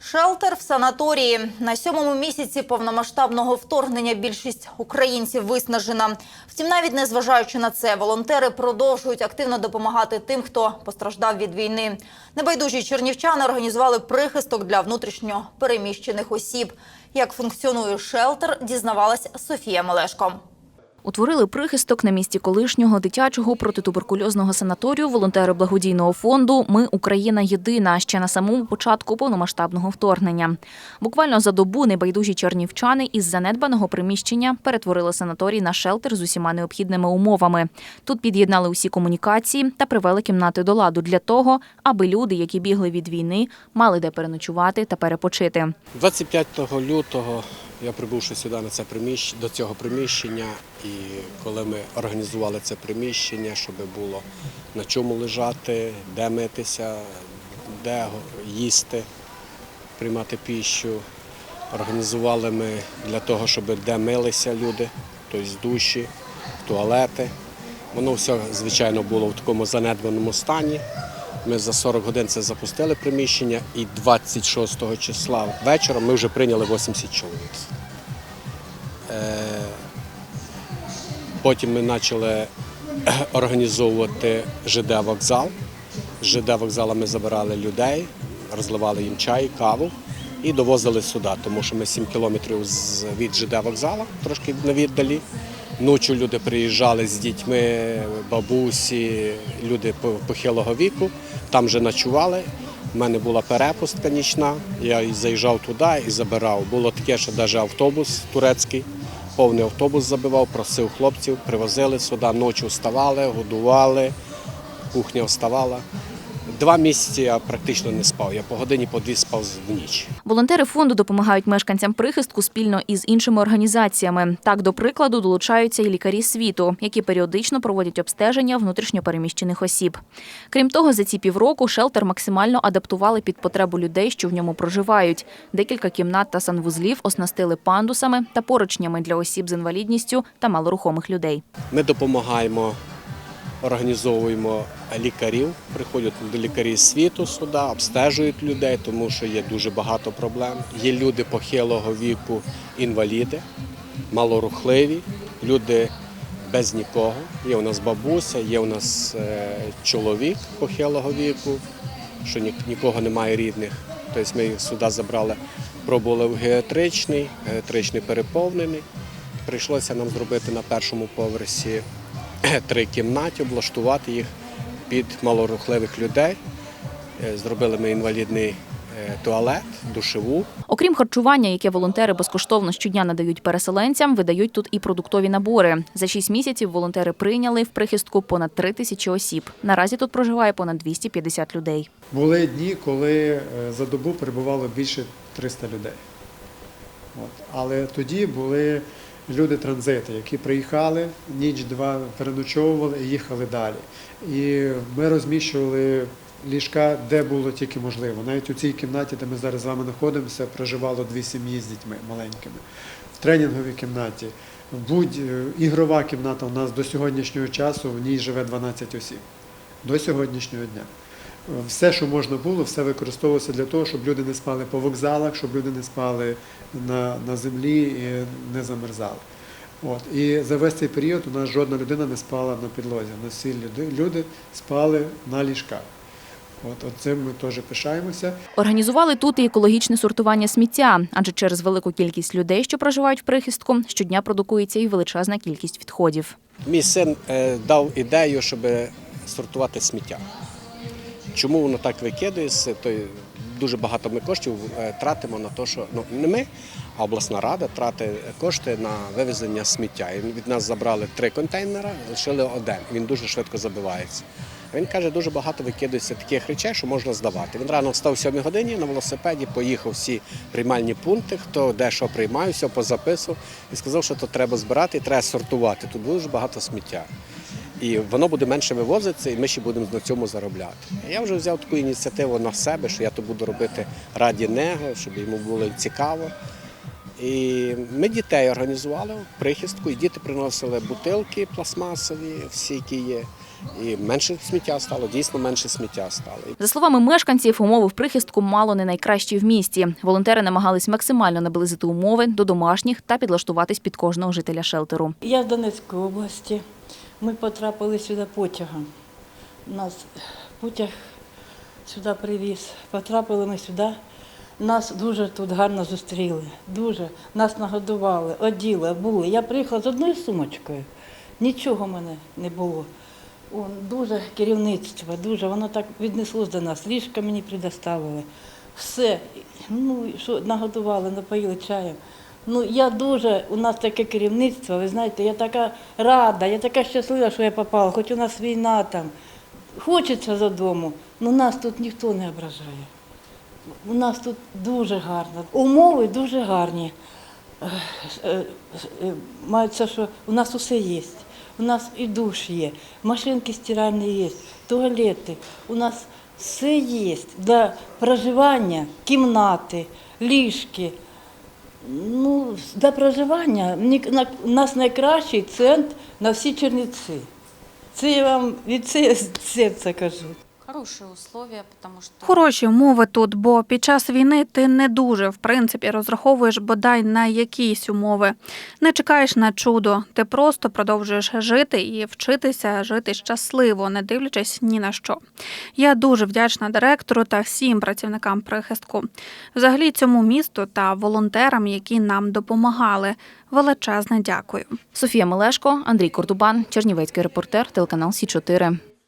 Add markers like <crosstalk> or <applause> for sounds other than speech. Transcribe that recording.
Шелтер в санаторії на сьомому місяці повномасштабного вторгнення більшість українців виснажена. Втім, навіть незважаючи на це, волонтери продовжують активно допомагати тим, хто постраждав від війни. Небайдужі чернівчани організували прихисток для внутрішньо переміщених осіб. Як функціонує шелтер, дізнавалась Софія Мелешко. Утворили прихисток на місці колишнього дитячого протитуберкульозного санаторію волонтери благодійного фонду Ми Україна єдина ще на самому початку повномасштабного вторгнення. Буквально за добу небайдужі чернівчани із занедбаного приміщення перетворили санаторій на шелтер з усіма необхідними умовами. Тут під'єднали усі комунікації та привели кімнати до ладу для того, аби люди, які бігли від війни, мали де переночувати та перепочити. 25 лютого я прибувши сюди на це приміщення до цього приміщення, і коли ми організували це приміщення, щоб було на чому лежати, де митися, де їсти, приймати піщу. Організували ми для того, щоб де милися люди, тобто душі, туалети. Воно все, звичайно, було в такому занедбаному стані. Ми за 40 годин це запустили приміщення, і 26 числа вечора ми вже прийняли 80 чоловік. Е, Потім ми почали організовувати ЖД вокзал. З ЖД вокзала ми забирали людей, розливали їм чай, каву і довозили сюди, тому що ми 7 кілометрів від ЖД вокзала, трошки на віддалі. Ночі люди приїжджали з дітьми, бабусі, люди похилого віку, там вже ночували. У мене була перепустка нічна, я заїжджав туди і забирав. Було таке, що навіть автобус турецький, повний автобус забивав, просив хлопців, привозили сюди, ночі вставали, годували, кухня вставала. Два місяці я практично не спав. Я по годині по дві спав в ніч. Волонтери фонду допомагають мешканцям прихистку спільно із іншими організаціями. Так, до прикладу, долучаються і лікарі світу, які періодично проводять обстеження внутрішньопереміщених осіб. Крім того, за ці півроку шелтер максимально адаптували під потребу людей, що в ньому проживають. Декілька кімнат та санвузлів оснастили пандусами та поручнями для осіб з інвалідністю та малорухомих людей. Ми допомагаємо, організовуємо лікарів, приходять лікарі з світу сюди, обстежують людей, тому що є дуже багато проблем. Є люди похилого віку, інваліди, малорухливі, люди без нікого. Є у нас бабуся, є у нас е, чоловік похилого віку, що нікого немає рідних. Тобто ми їх сюди забрали, пробували в геатричний, геатричний переповнений. Прийшлося нам зробити на першому поверсі <clears throat> три кімнати, облаштувати їх під малорухливих людей. Е, Зробили ми інвалідний е, туалет, душеву. Окрім харчування, яке волонтери безкоштовно щодня надають переселенцям, видають тут і продуктові набори. За шість місяців волонтери прийняли в прихистку понад три тисячі осіб. Наразі тут проживає понад 250 людей. Були дні, коли е, за добу перебувало більше 300 людей. От. Але тоді були люди транзити, які приїхали, ніч-два переночовували і їхали далі. І ми розміщували ліжка, де було тільки можливо. Навіть у цій кімнаті, де ми зараз з вами знаходимося, проживало дві сім'ї з дітьми маленькими. В тренінговій кімнаті, будь е, кімната у нас до сьогоднішнього часу, в ній живе 12 осіб. До сьогоднішнього дня. Все, що можна було, все використовувалося для того, щоб люди не спали по вокзалах, щоб люди не спали на, на землі і не замерзали. От. І за весь цей період у нас жодна людина не спала на підлозі. У нас всі люди, люди спали на ліжках. От, от цим ми теж пишаємося. Організували тут і екологічне сортування сміття, адже через велику кількість людей, що проживають в прихистку, щодня продукується і величезна кількість відходів. Мій син е, дав ідею, щоб сортувати сміття. Чому воно так викидається? То дуже багато ми коштів е, тратимо на те, що ну не ми, а обласна рада тратить кошти на вивезення сміття. І від нас забрали три контейнери, лишили один. Він дуже швидко забивається. Він каже, дуже багато викидається таких речей, що можна здавати. Він рано встав о 7 годині на велосипеді, поїхав всі приймальні пункти, хто де що приймає, все позаписував і сказав, що то треба збирати і треба сортувати. Тут дуже багато сміття. І воно буде менше вивозитися, і ми ще будемо на цьому заробляти. Я вже взяв таку ініціативу на себе, що я то буду робити раді нього, щоб йому було цікаво. І ми дітей організували в прихистку, і діти приносили бутилки пластмасові, всі, які є. І менше сміття стало, дійсно менше сміття стало. За словами мешканців, умови в прихистку мало не найкращі в місті. Волонтери намагались максимально наблизити умови до домашніх та підлаштуватись під кожного жителя шелтеру. Я з Донецької області. Ми потрапили сюди потягом. Нас потяг сюди привіз. Потрапили ми сюди. Нас дуже тут гарно зустріли. Дуже. Нас нагодували, оділи, були. Я приїхала з одною сумочкою. Нічого в мене не було. О, дуже керівництво, дуже воно так віднеслось до нас. Ліжка мені предоставили. Все. Ну, що нагодували, напоїли чаєм. Ну, я дуже, у нас таке керівництво, ви знаєте, я така рада, я така щаслива, що я попала, хоч у нас війна там. Хочеться додому, але нас тут ніхто не ображає. У нас тут дуже гарно. Умови дуже гарні. Мається, що у нас усе є. У нас і душ є, машинки стиральні є, туалети. У нас все є для проживання, кімнати, ліжки. Ну, для проживання у нас найкращий центр на всі Черниці. Це я вам від серця кажу. Хорошие условия, потому что Хороші умови тут, бо під час війни ти не дуже в принципі розраховуєш бодай на якісь умови. Не чекаєш на чудо. Ти просто продовжуєш жити і вчитися жити щасливо, не дивлячись ні на що. Я дуже вдячна директору та всім працівникам прихистку. Взагалі цьому місту та волонтерам, які нам допомагали. Величезне дякую. Софія Мелешко, Андрій Кордубан, Чернівецький репортер, телеканал Сі 4